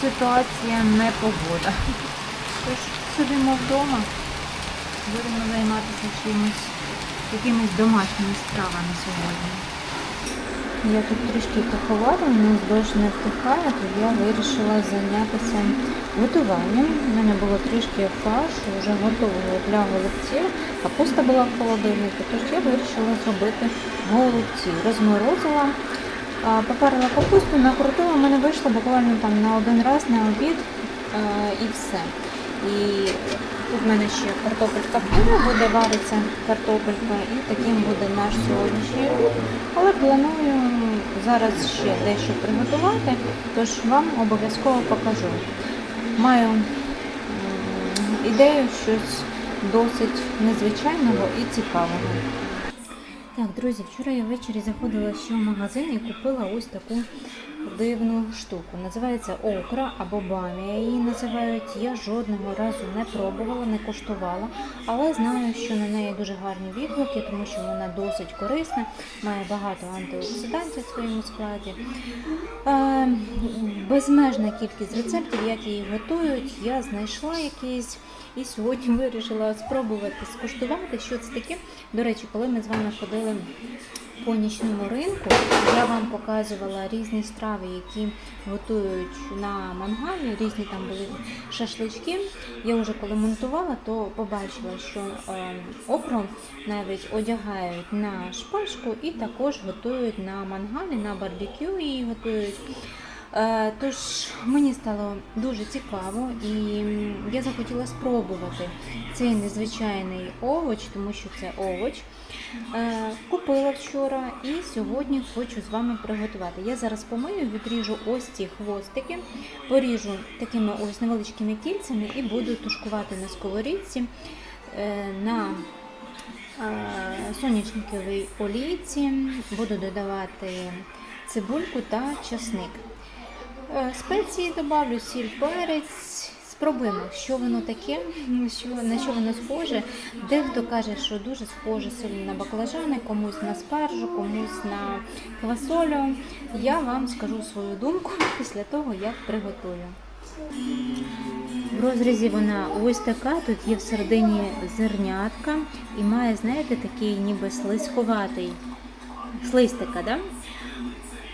ситуація непогода. Тож сидимо вдома, будемо займатися чимось, якимись домашніми справами сьогодні. Я тут трішки поховала, нас дощ не втихає, то я вирішила зайнятися готуванням. У мене було трішки фаршу, вже готового для голубців. Капуста була в холодильнику, тож я вирішила зробити голубці. Розморозила, попарила капусту, накрутила, у мене вийшло буквально там на один раз на обід і все. І тут в мене ще картопелька пюре буде вариться картопелька, і таким буде наш сьогоднішній обід. Але планую зараз ще дещо приготувати, тож вам обов'язково покажу. Маю ідею щось досить незвичайного і цікавого. Так, друзі, вчора я ввечері заходила ще в магазин і купила ось таку дивну штуку. Називається окра або бамія її називають. Я жодного разу не пробувала, не коштувала, але знаю, що на неї дуже гарні відгуки, тому що вона досить корисна, має багато антиоксидантів в своєму складі. Е, безмежна кількість рецептів, як її готують, я знайшла якийсь. І сьогодні вирішила спробувати скуштувати, що це таке. До речі, коли ми з вами ходили по нічному ринку, я вам показувала різні страви, які готують на мангалі, різні там були шашлички. Я вже коли монтувала, то побачила, що е, окру навіть одягають на шпажку і також готують на мангалі, на барбекю її готують. Е, Тож мені стало дуже цікаво і я захотіла спробувати цей незвичайний овоч, тому що це овоч. Е, Купила вчора і сьогодні хочу з вами приготувати. Я зараз помию, відріжу ось ці хвостики, поріжу такими ось невеличкими кільцями і буду тушкувати на сковорідці е, на соняшниковій олійці. Буду додавати цибульку та часник. Е, Спеції добавлю сіль, перець. Спробуємо, що воно таке, що, на що воно схоже. Дехто каже, що дуже схоже сильно на баклажани, комусь на спаржу, комусь на квасолю. Я вам скажу свою думку після того, як приготую. В розрізі вона ось така, тут є всередині зернятка і має, знаєте, такий ніби слизьковатий. Слизь така, да?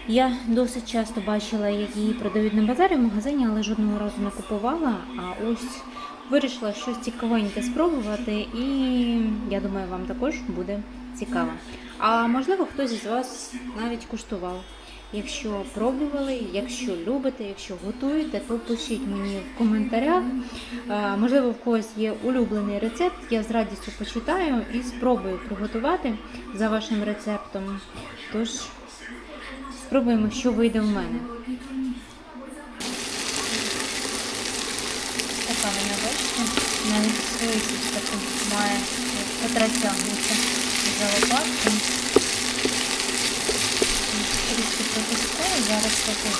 Я досить часто бачила, як її продають на базарі в магазині, але жодного разу не купувала. А ось вирішила щось цікавеньке спробувати, і я думаю, вам також буде цікаво. А можливо, хтось із вас навіть куштував. Якщо пробували, якщо любите, якщо готуєте, то пишіть мені в коментарях. Можливо, в когось є улюблений рецепт. Я з радістю почитаю і спробую приготувати за вашим рецептом. Тож Спробуємо, що вийде в мене. Така вона бачите, навіть слизь таку має потрацягнути за лопатку. Трішки протискаю, зараз таки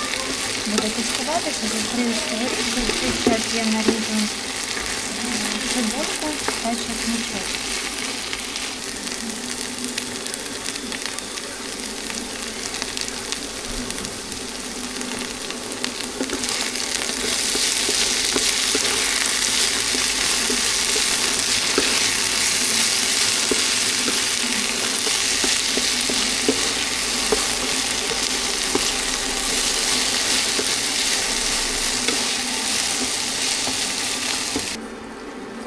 буде тестуватися, закрию сковорідку, цей час я наріжу е, цибульку та чесночок.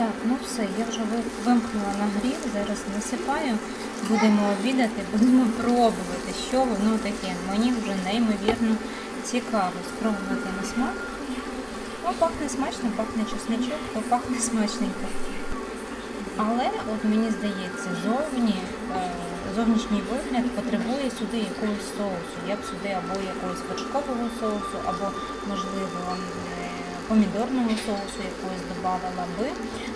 Так, ну все, я вже вимкнула нагрів, зараз насипаю, будемо обідати, будемо пробувати, що воно таке. Мені вже неймовірно цікаво спробувати на смак. Ну, пахне смачно, пахне чесничок, то пахне смачненько. Але от мені здається, зовні, е, зовнішній вигляд потребує сюди якогось соусу. Я б сюди або якогось вершкового соусу, або, можливо, е, помідорного соусу якогось додавала би.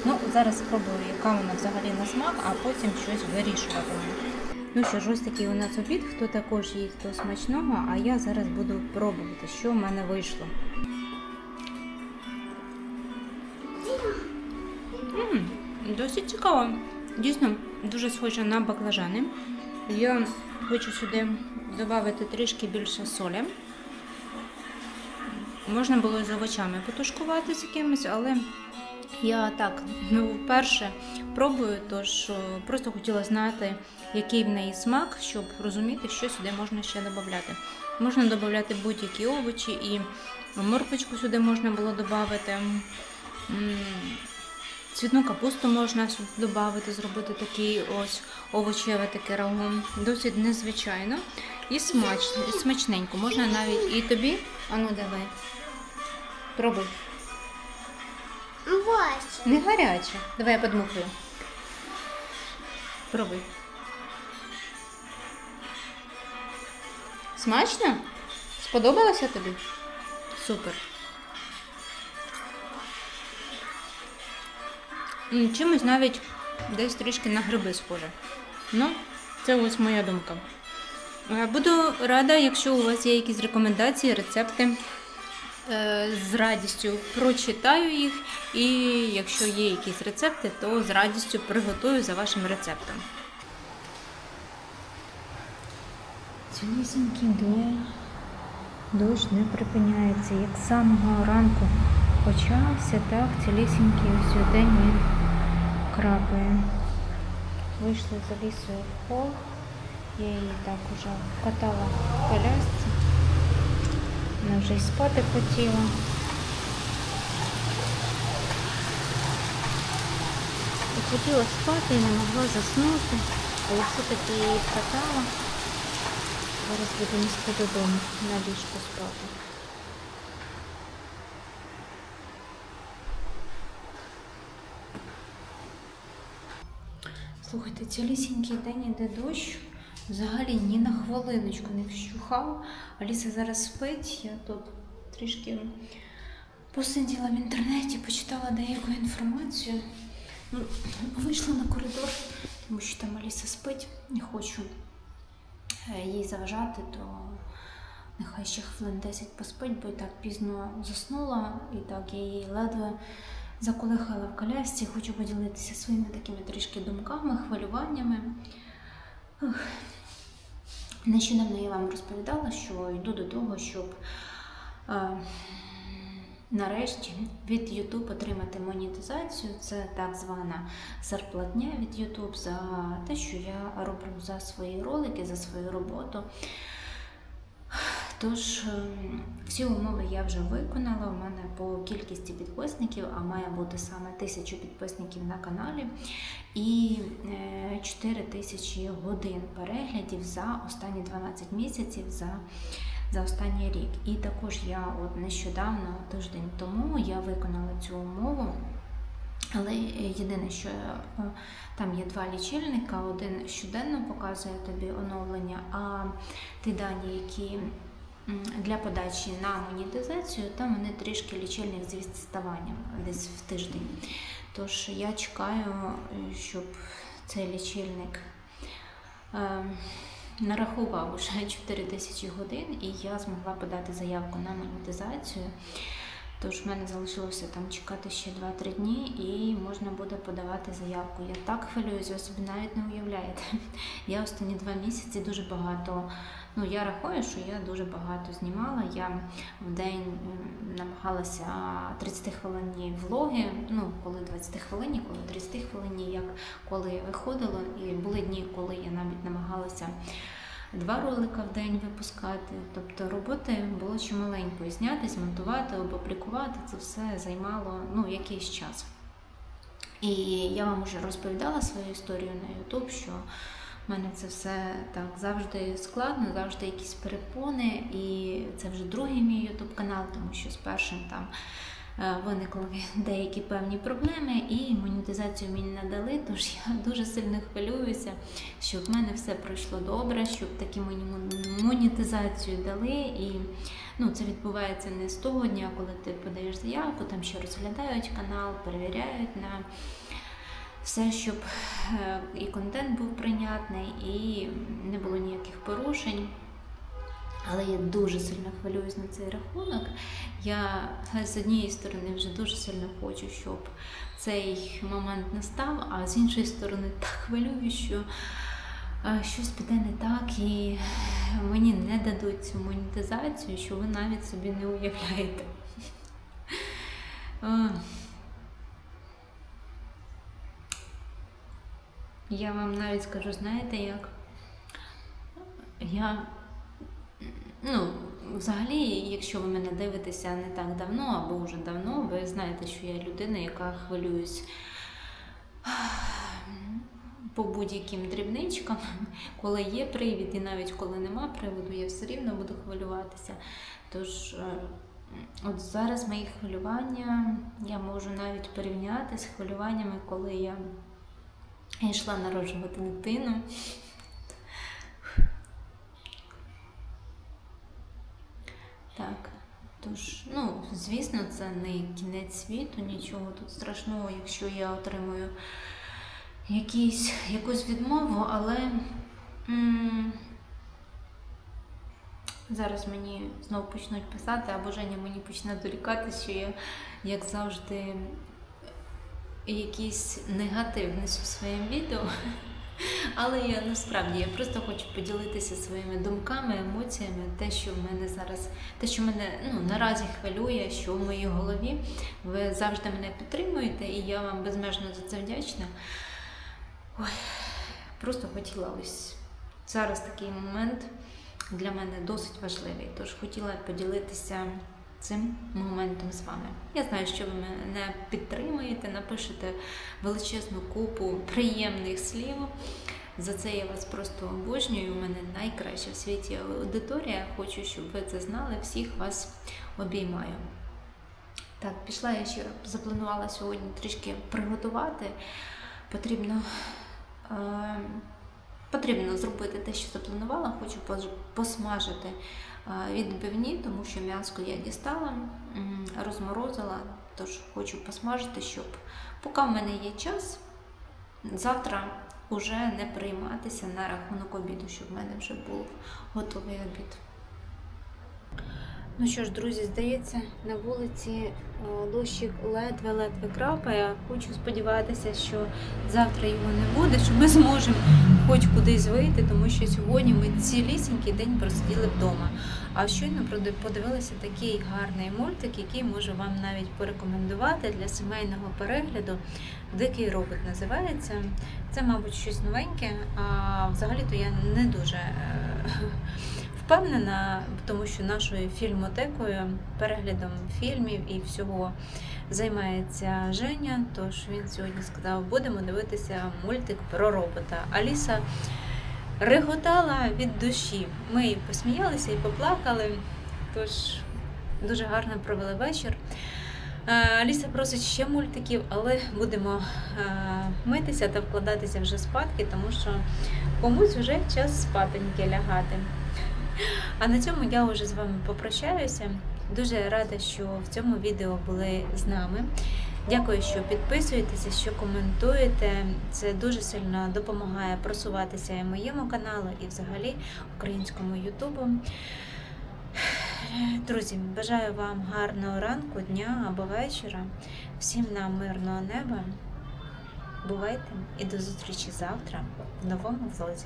Ну, зараз спробую, яка вона взагалі на смак, а потім щось вирішуватиму. Ну що ж, ось такий у нас обід. Хто також їсть, то смачного, а я зараз буду пробувати, що в мене вийшло. М, Досить цікаво. Дійсно, дуже схоже на баклажани. Я хочу сюди додати трішки більше солі. Можна було і з овочами потушкувати з якимись, але я так ну, вперше пробую, тож просто хотіла знати, який в неї смак, щоб розуміти, що сюди можна ще додати. Можна додати будь-які овочі, і морквочку сюди можна було додати. Цвітну капусту можна додати, зробити такий ось овочеве таке рагу. Досить незвичайно і смач, і смачненько. Можна навіть і тобі. Ану, давай. Пробуй. Ось. Не гаряче. Давай я подмухаю. Пробуй. Смачно? Сподобалося тобі? Супер. Чимось навіть десь трішки на гриби схоже. Ну, це ось моя думка. Е, Буду рада, якщо у вас є якісь рекомендації, рецепти. Е, З радістю прочитаю їх, і якщо є якісь рецепти, то з радістю приготую за вашим рецептом. Цілісінький день. Дощ не припиняється. Як з самого ранку почався, так цілісінький ось день він крапає. Вийшли за лісою в хол. Я її так уже катала в колясці. Вона вже й спати хотіла. І хотіла спати і не могла заснути, але все-таки її вкатала. Зараз буду нести додому на ліжку спати. Слухайте, цілісінький день іде дощ. Взагалі ні на хвилиночку не вщухав. Аліса зараз спить. Я тут трішки посиділа в інтернеті, почитала деяку інформацію. Ну, Вийшла на коридор, тому що там Аліса спить. Не хочу е, їй заважати, то нехай ще хвилин 10 поспить, бо і так пізно заснула, і так я її ледве заколихала в колясці. Хочу поділитися своїми такими трішки думками, хвилюваннями. Нещодавно я вам розповідала, що йду до того, щоб е, нарешті від YouTube отримати монетизацію. Це так звана зарплатня від YouTube за те, що я роблю за свої ролики, за свою роботу. Тож ем, всі умови я вже виконала. У мене по кількості підписників, а має бути саме тисячу підписників на каналі, і 4 тисячі годин переглядів за останні 12 місяців за, за останній рік. І також я от нещодавно, тиждень тому, я виконала цю умову. Але єдине, що е, там є два лічильника, один щоденно показує тобі оновлення, а ті дані, які для подачі на монетизацію, там вони трішки лічильник з відставанням десь в тиждень. Тож я чекаю, е, щоб цей лічильник е, нарахував уже 4 тисячі годин, і я змогла подати заявку на монетизацію. Тож в мене залишилося там чекати ще 2-3 дні і можна буде подавати заявку. Я так хвилююсь, ви собі навіть не уявляєте. Я останні два місяці дуже багато. Ну, я рахую, що я дуже багато знімала. Я в день намагалася 30 хвилинні влоги, ну, коли 20 хвилинні, коли 30 хвилинні, як коли виходило. І були дні, коли я навіть намагалася два ролика в день випускати. Тобто роботи було чималенько. І зняти, змонтувати, опублікувати це все займало ну, якийсь час. І я вам вже розповідала свою історію на YouTube, що в мене це все так завжди складно, завжди якісь перепони. І це вже другий мій YouTube канал, тому що з першим там виникли деякі певні проблеми, і монетизацію мені надали. Тож я дуже сильно хвилююся, щоб в мене все пройшло добре, щоб таки мені мон- монетизацію дали. І ну, це відбувається не з того дня, коли ти подаєш заявку, там ще розглядають канал, перевіряють на все, щоб е, і контент був прийнятний, і не було ніяких порушень. Але я дуже сильно хвилююсь на цей рахунок. Я з однієї сторони вже дуже сильно хочу, щоб цей момент настав, а з іншої сторони так хвилююсь, що щось піде не так і мені не дадуть цю монетизацію, що ви навіть собі не уявляєте. Я вам навіть скажу, знаєте як? Я, ну, взагалі, якщо ви мене дивитеся не так давно або вже давно, ви знаєте, що я людина, яка хвилююсь по будь-яким дрібничкам, коли є привід, і навіть коли нема приводу, я все рівно буду хвилюватися. Тож, е, от зараз мої хвилювання я можу навіть порівняти з хвилюваннями, коли я йшла народжувати дитину. Так, тож, ну, звісно, це не кінець світу, нічого тут страшного, якщо я отримую якісь, якусь відмову, але м- зараз мені знову почнуть писати, або Женя мені почне дорікати, що я, як завжди, якийсь негатив несу своїм відео. Але я насправді я просто хочу поділитися своїми думками, емоціями, те, що в мене зараз, те, що мене ну, наразі хвилює, що в моїй голові. Ви завжди мене підтримуєте, і я вам безмежно за це вдячна. Ой, просто хотіла ось зараз такий момент для мене досить важливий. Тож хотіла поділитися цим моментом з вами. Я знаю, що ви мене підтримуєте, напишете величезну купу приємних слів. За це я вас просто обожнюю. У мене найкраща в світі аудиторія. Хочу, щоб ви це знали. Всіх вас обіймаю. Так, пішла я ще запланувала сьогодні трішки приготувати. Потрібно, е, потрібно зробити те, що запланувала. Хочу посмажити відбивні, тому що м'яско я дістала, розморозила, тож хочу посмажити, щоб поки в мене є час, завтра уже не прийматися на рахунок обіду, щоб в мене вже був готовий обід. Ну що ж, друзі, здається, на вулиці е, дощик ледве-ледве крапає. Хочу сподіватися, що завтра його не буде, що ми зможемо хоч кудись вийти, тому що сьогодні ми цілісінький день просиділи вдома. А щойно подивилися такий гарний мультик, який можу вам навіть порекомендувати для сімейного перегляду. Дикий робот називається. Це, мабуть, щось новеньке. А взагалі-то я не дуже. Впевнена, тому що нашою фільмотекою, переглядом фільмів і всього займається Женя. Тож він сьогодні сказав, будемо дивитися мультик про робота. Аліса реготала від душі. Ми і посміялися, і поплакали. Тож дуже гарно провели вечір. Е, Аліса просить ще мультиків, але будемо е, митися та вкладатися вже спадки, тому що комусь вже час спатеньки лягати. А на цьому я вже з вами попрощаюся. Дуже рада, що в цьому відео були з нами. Дякую, що підписуєтеся, що коментуєте. Це дуже сильно допомагає просуватися і моєму каналу, і взагалі українському Ютубу. Друзі, бажаю вам гарного ранку, дня або вечора. Всім нам мирного неба. Бувайте і до зустрічі завтра в новому влозі.